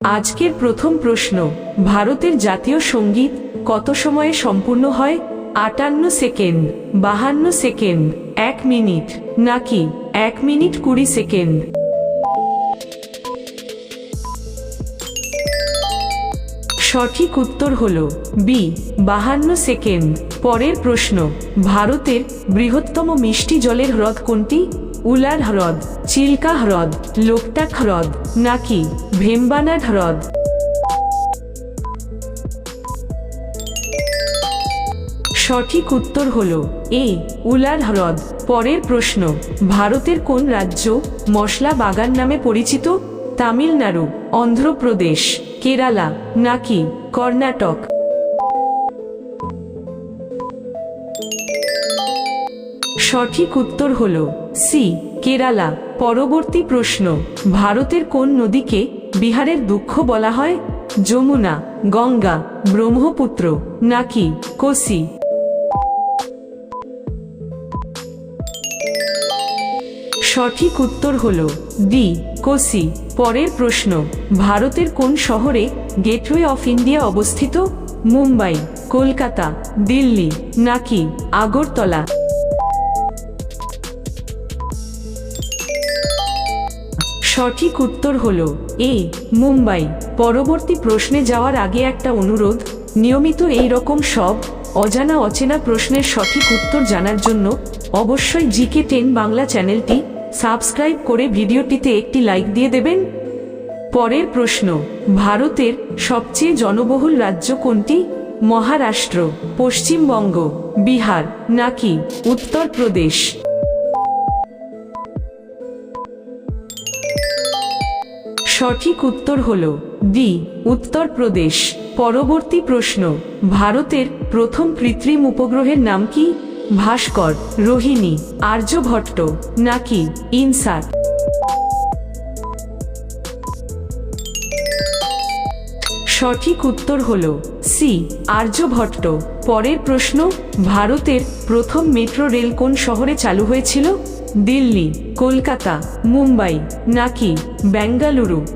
আজকের প্রথম প্রশ্ন, ভারতের জাতীয় সংগীত কত সময়ে সম্পূর্ণ হয়? আটান্ন সেকেন্ড, বাহান্ন সেকেন্ড, এক মিনিট, নাকি এক মিনিট কুড়ি সেকেন্ড? সঠিক উত্তর হল বি, বাহান্ন সেকেন্ড। পরের প্রশ্ন, ভারতের বৃহত্তম মিষ্টি জলের হ্রদ কোনটি? উলার হ্রদ, চিল্কা হ্রদ, লোকটাক হ্রদ, নাকি ভেম্বানাড হ্রদ? সঠিক উত্তর হল এ, উলার হ্রদ। পরের প্রশ্ন, ভারতের কোন রাজ্য মশলা বাগান নামে পরিচিত? তামিলনাড়ু, অন্ধ্রপ্রদেশ, কেরালা, নাকি কর্ণাটক? সঠিক উত্তর হল সি, কেরালা। পরবর্তী প্রশ্ন, ভারতের কোন নদীকে বিহারের দুঃখ বলা হয়? যমুনা, গঙ্গা, ব্রহ্মপুত্র, নাকি কোসি? সঠিক উত্তর হল ডি কোসি। পরের প্রশ্ন, ভারতের কোন শহরে গেটওয়ে অফ ইন্ডিয়া অবস্থিত? মুম্বাই, কলকাতা, দিল্লি, নাকি আগরতলা? সঠিক উত্তর হল এ মুম্বাই। পরবর্তী প্রশ্নে যাওয়ার আগে একটা অনুরোধ, নিয়মিত এই রকম সব অজানা অচেনা প্রশ্নের সঠিক উত্তর জানার জন্য অবশ্যই জিকে টেন বাংলা চ্যানেলটি সাবস্ক্রাইব করে ভিডিওটিতে একটি লাইক দিয়ে দেবেন। পরের প্রশ্ন, ভারতের সবচেয়ে জনবহুল রাজ্য কোনটি? মহারাষ্ট্র, পশ্চিমবঙ্গ, বিহার, নাকি উত্তরপ্রদেশ? সঠিক উত্তর হল ডি, উত্তরপ্রদেশ। পরবর্তী প্রশ্ন, ভারতের প্রথম কৃত্রিম উপগ্রহের নাম কি? ভাস্কর, রোহিণী আর্যভট্ট নাকি ইনসার? সঠিক উত্তর হল সি আর্যভট্ট পরের প্রশ্ন, ভারতের প্রথম মেট্রো রেল কোন শহরে চালু হয়েছিল? দিল্লি, কলকাতা, মুম্বাই, নাকি বেঙ্গালুরু?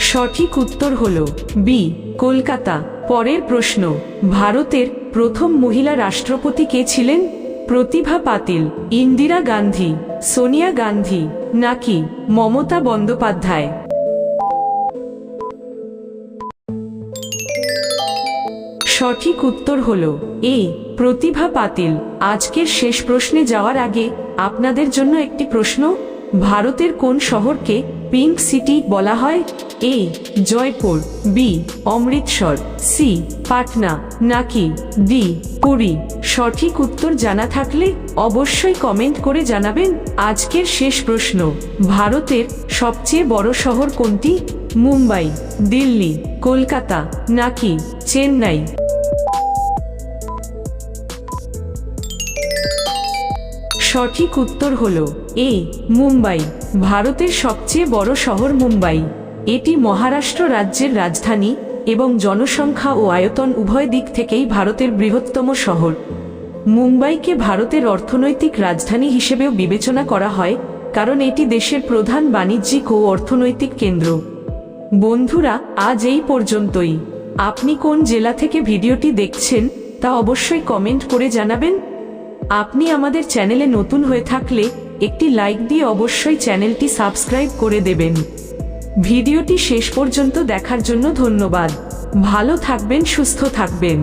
সঠিক উত্তর হল বি, কলকাতা। পরের প্রশ্ন, ভারতের প্রথম মহিলা রাষ্ট্রপতি কে ছিলেন? প্রতিভা পাতিল, ইন্দিরা গান্ধী, সোনিয়া গান্ধী, নাকি মমতা বন্দ্যোপাধ্যায়? সঠিক উত্তর হল, এ, প্রতিভা পাতিল। আজকের শেষ প্রশ্নে যাওয়ার আগে আপনাদের জন্য একটি প্রশ্ন, ভারতের কোন শহরকে পিঙ্ক সিটি বলা হয়? A Jaipur B Amritsar C Patna, নাকি ডি পুরী? সঠিক উত্তর জানা থাকলে অবশ্যই কমেন্ট করে জানাবেন আজকের শেষ প্রশ্ন। ভারতের সবচেয়ে বড় শহর কোনটি? মুম্বাই, দিল্লি, কলকাতা, নাকি চেন্নাই? সঠিক উত্তর হল এ মুম্বাই। ভারতের সবচেয়ে বড় শহর মুম্বাই। এটি মহারাষ্ট্র রাজ্যের রাজধানী এবং জনসংখ্যা ও আয়তন উভয় দিক থেকেই ভারতের বৃহত্তম শহর। মুম্বাইকে ভারতের অর্থনৈতিক রাজধানী হিসেবেও বিবেচনা করা হয়, কারণ এটি দেশের প্রধান বাণিজ্যিক ও অর্থনৈতিক কেন্দ্র। বন্ধুরা, আজ এই পর্যন্তই। আপনি কোন জেলা থেকে ভিডিওটি দেখছেন, তা অবশ্যই কমেন্ট করে জানাবেন। আপনি আমাদের চ্যানেলে নতুন হয়ে থাকলে একটি লাইক দিয়ে অবশ্যই চ্যানেলটি সাবস্ক্রাইব করে দেবেন। ভিডিওটি শেষ পর্যন্ত দেখার জন্য ধন্যবাদ। ভালো থাকবেন সুস্থ থাকবেন।